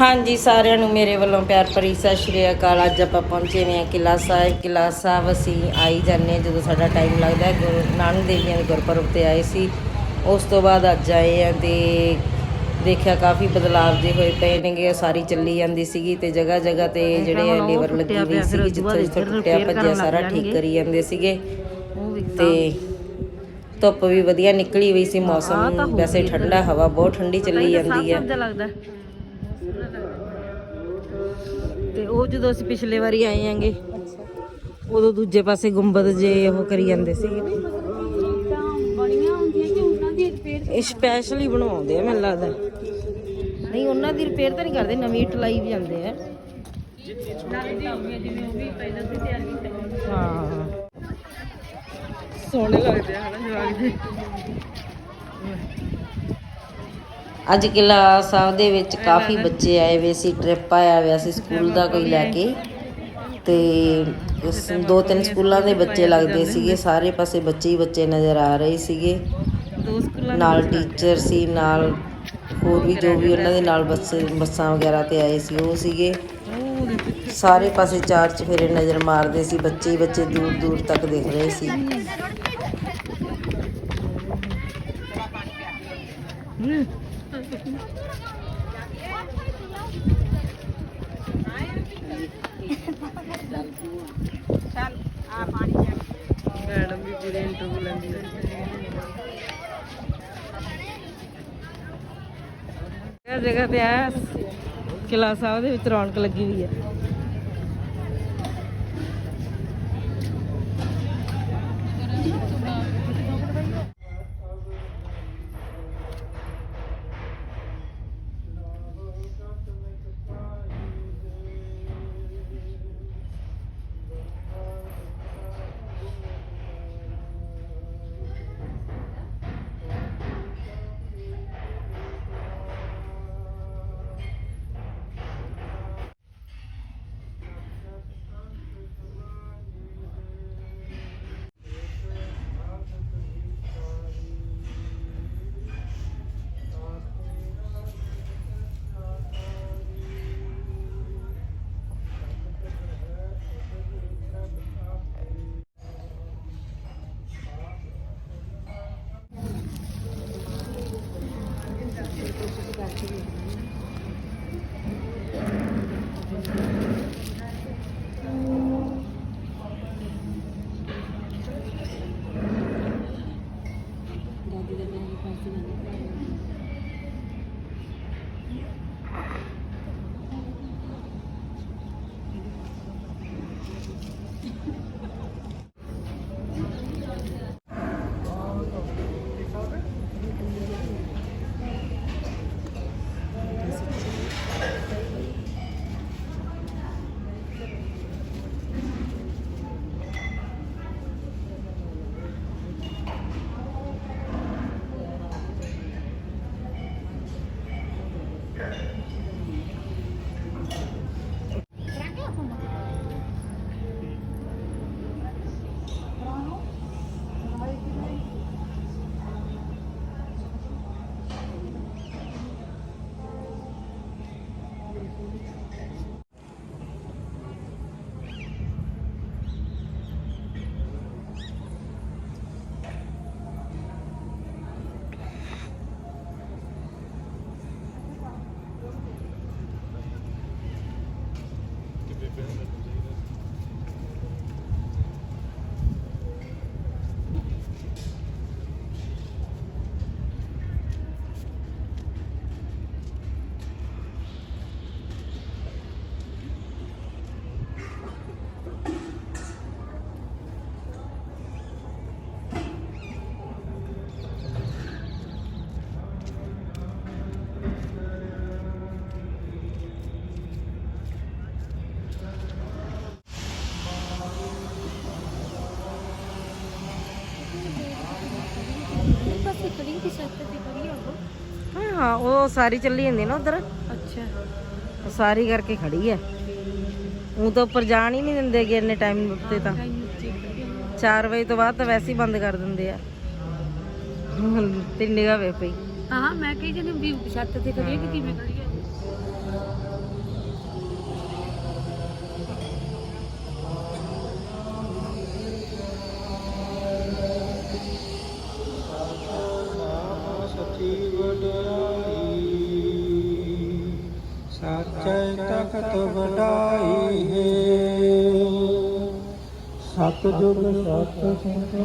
ਹਾਂਜੀ ਸਾਰਿਆਂ ਨੂੰ ਮੇਰੇ ਵੱਲੋਂ ਪਿਆਰ ਭਰੀ ਸਤਿ ਸ਼੍ਰੀ ਅਕਾਲ। ਅੱਜ ਆਪਾਂ ਪਹੁੰਚੇ ਨੇ ਕਿਲਾ ਸਾਹਿਬ। ਕਿਲਾ ਸਾਹਿਬ ਅਸੀਂ ਆਈ ਜਾਂਦੇ ਜਦੋਂ ਸਾਡਾ ਟਾਈਮ ਲੱਗਦਾ ਹੈ। ਗੁਰੂ ਨਾਨਕ ਦੇਵ ਜੀ ਦੇ ਗੁਰਪੁਰਬ ਤੇ ਆਏ ਸੀ। ਉਸ ਤੋਂ ਬਾਅਦ ਅੱਜ ਆਏ ਆ ਤੇ ਦੇਖਿਆ ਕਾਫੀ ਬਦਲਾਵ ਜੇ ਹੋਏ ਪਏ ਨੇਗੇ। ਸਾਰੀ ਚੱਲੀ ਜਾਂਦੀ ਸੀਗੀ ਤੇ ਜਗ੍ਹਾ ਜਗ੍ਹਾ ਤੇ ਜਿਹੜੇ ਲੀਵਰ ਲੱਗੀ ਹੋਈ ਸੀਗੀ ਜਿੱਥੋਂ ਜਿੱਥੋਂ ਟੁੱਟਿਆ ਭੱਜਿਆ ਸਾਰਾ ਠੀਕ ਕਰੀ ਜਾਂਦੇ ਸੀਗੇ। ਤੇ ਧੁੱਪ ਵੀ ਵਧੀਆ ਨਿਕਲੀ ਹੋਈ ਸੀ। ਮੌਸਮ ਵੈਸੇ ਠੰਡਾ ਹਵਾ ਬਹੁਤ ਠੰਡੀ ਚੱਲੀ ਜਾਂਦੀ ਹੈ। ਤੇ ਉਹ ਜਦੋਂ ਅਸੀਂ ਪਿਛਲੇ ਵਾਰੀ ਆਏ ਆਂਗੇ, ਉਦੋਂ ਦੂਜੇ ਪਾਸੇ ਗੁੰਬਦ ਜੇ ਉਹ ਕਰੀ ਜਾਂਦੇ ਸੀ। ਇਹ ਸਪੈਸ਼ਲੀ ਬਣਵਾਉਂਦੇ ਆ, ਮੈਨੂੰ ਲੱਗਦਾ। ਨਹੀਂ, ਉਹਨਾਂ ਦੀ ਰਿਪੇਅਰ ਤਾਂ ਨਹੀਂ ਕਰਦੇ, ਨਵੀਂ ਟਲਾਈ ਵੀ ਜਾਂਦੇ ਆ। ਹਾਂ। ਸੋਹਣੇ ਲੱਗਦੇ ਆ ਹਨਾ ਜਵਾਗ ਦੇ ਅੱਜ ਕਿਲਾ ਸਾਹਿਬ ਦੇ ਵਿੱਚ ਕਾਫੀ ਬੱਚੇ ਆਏ ਹੋਏ ਸੀ ਟ੍ਰਿਪ ਆਇਆ ਹੋਇਆ ਸੀ ਸਕੂਲ ਦਾ ਕੋਈ ਲੈ ਕੇ। ਤੇ ਦੋ ਤਿੰਨ ਸਕੂਲਾਂ ਦੇ ਬੱਚੇ ਲੱਗਦੇ ਸੀਗੇ, ਸਾਰੇ ਪਾਸੇ ਬੱਚੇ ਹੀ ਬੱਚੇ ਨਜ਼ਰ ਆ ਰਹੇ ਸੀਗੇ। ਨਾਲ ਟੀਚਰ ਸੀ, ਨਾਲ ਹੋਰ ਵੀ ਜੋ ਵੀ ਉਹਨਾਂ ਦੇ ਨਾਲ ਬੱਸ, ਬੱਸਾਂ ਵਗੈਰਾ ਤੇ ਆਏ ਸੀ, ਉਹ ਸੀਗੇ। ਸਾਰੇ ਪਾਸੇ ਚਾਰ ਚਫੇਰੇ ਨਜ਼ਰ ਮਾਰਦੇ ਸੀ, ਬੱਚੇ ਹੀ ਬੱਚੇ ਦੂਰ ਦੂਰ ਤੱਕ ਦੇਖ ਰਹੇ ਸੀ। ਮੈਡਮ ਵੀ ਪੂਰੇ ਇੰਟਰਵਿਊ ਲੈਂਦੀ ਹੈ ਜਗ੍ਹਾ ਤੇ ਆ ਕਿਲਾ ਸਾਹਿਬ ਦੇ ਵਿੱਚ ਰੌਣਕ ਲੱਗੀ ਹੋਈ ਹੈ। significativamente. ਛੱਤ ਤੇ ਆ ਉਹ? ਹਾਂ ਹਾਂ ਉਹ ਸਾਰੀ ਚੱਲੀ ਜਾਂਦੀ ਨਾ ਉਧਰ। ਅੱਛਾ। ਉਹ ਸਾਰੀ ਕਰਕੇ ਖੜੀ ਹੈ ਉਹ ਤਾਂ ਉੱਪਰ ਜਾਣ ਹੀ ਨਹੀਂ ਦਿੰਦੇ ਕਿ ਇੰਨੇ ਟਾਈਮ ਉੱਤੇ ਤਾਂ। ਨੀਚੇ ਖੜੀ ਆ। 4 ਵਜੇ ਤੋਂ ਬਾਅਦ ਤਾਂ ਵੈਸੇ ਹੀ ਬੰਦ ਕਰ ਦਿੰਦੇ ਆ। ਤੇ ਨਿਗਾਹ ਵੇ ਪਈ। ਹਾਂ ਮੈਂ ਕਹੀ ਜਾਂਦੀ ਵੀ ਛੱਤ ਤੇ ਆ ਕਿ ਕਿਵੇਂ ਖੜੀ ਦੀ ਵਡਿਆਈ ਸਾਚੈ ਤਖਤ ਵਡਾਈ ਹੈ। ਸਤਿ ਜੁਗ ਸਤਿ ਸੰਤੋ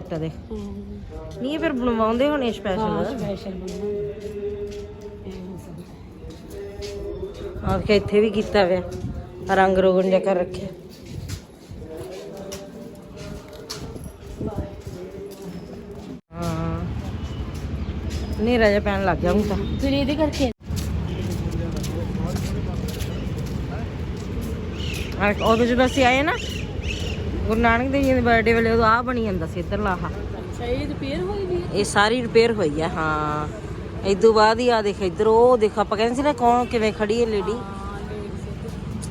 ਕੱਟਾ ਦੇਖ। ਨਹੀਂ ਇਹ ਫਿਰ ਬਣਵਾਉਂਦੇ ਹੋਣੇ ਸਪੈਸ਼ਲ ਸਪੈਸ਼ਲ ਆਹ ਕਿ ਇੱਥੇ ਵੀ ਕੀਤਾ ਹੋਇਆ। ਰੰਗ ਰੋਗਨ ਜਿਹਾ ਕਰ ਰੱਖਿਆ। ਹਾਂ। ਹਨੇਰਾ ਜਿਹਾ ਪੈਣ ਲੱਗ ਗਿਆ ਹੁਣ ਤਾਂ। ਫਿਰ ਇਹਦੇ ਕਰਕੇ ਆਹ ਉਦੋਂ ਜਦੋਂ ਅਸੀਂ ਆਏ ਨਾ ਗੁਰੂ ਨਾਨਕ ਦੇਵ ਜੀ ਦੇ ਬਰਥਡੇ ਵੇਲੇ ਉਦੋਂ ਆ ਬਣੀ ਜਾਂਦਾ ਸੀ ਇੱਧਰਲਾ ਆਹ। ਅੱਛਾ ਇਹ ਰਿਪੇਅਰ ਹੋਈ ਵੀ? ਇਹ ਸਾਰੀ ਰਿਪੇਅਰ ਹੋਈ ਆ ਹਾਂ। ਇਦੋਂ ਬਾਅਦ ਹੀ ਆ ਦੇਖ ਇੱਧਰ ਉਹ ਦੇਖ ਆਪਾਂ ਕਹਿੰਦੇ ਸੀ ਨਾ ਕੌਣ ਕਿਵੇਂ ਖੜੀ ਹੈ ਲੇਡੀ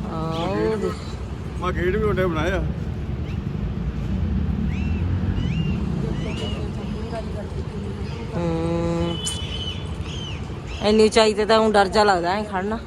ਆ ਉਹ ਦੇਖ। ਮਾ ਗੇਟ ਵੀ ਉਹਨੇ ਬਣਾਇਆ। ਹਮ ਇੰਨੀ ਉਚਾਈ ਤੇ ਤਾਂ ਉਹ ਡਰ ਜਾ ਲੱਗਦਾ ਹੈ ਖੜਨਾ।